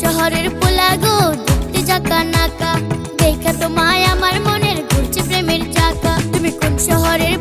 শহরের পোলা গো ঢুকতে জাকা নাকা। দেখা তোমায় আমার মনের ঘুরছে প্রেমের চাকা। তুমি কোন শহরের